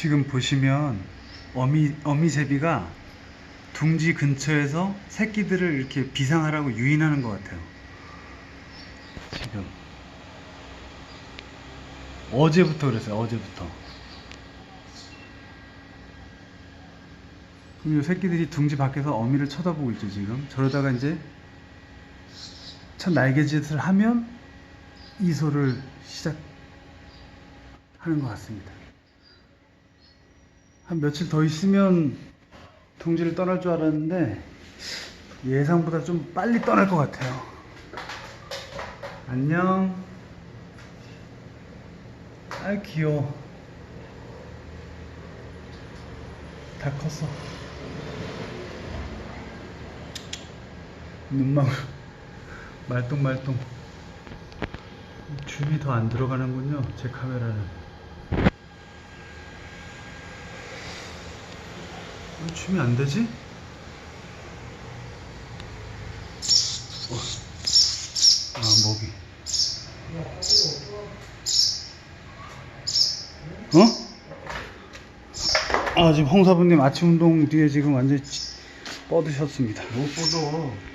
지금 보시면 어미 어미제비가 둥지 근처에서 새끼들을 이렇게 비상하라고 유인하는 것 같아요. 지금 어제부터 그랬어요. 어제부터. 그럼 이 새끼들이 둥지 밖에서 어미를 쳐다보고 있죠 지금. 저러다가 이제 첫 날개짓을 하면 이소를 시작하는 것 같습니다. 한 며칠 더 있으면 둥지를 떠날 줄 알았는데 예상보다 좀 빨리 떠날 것 같아요. 안녕. 아 귀여워. 다 컸어. 눈망울 말똥말똥. 줌이 더 안 들어가는군요. 제 카메라는. 왜 줌이 안 되지? 어. 아 먹이. 어? 아 지금 홍사부님 아침 운동 뒤에 지금 완전 히 뻗으셨습니다. 못 보도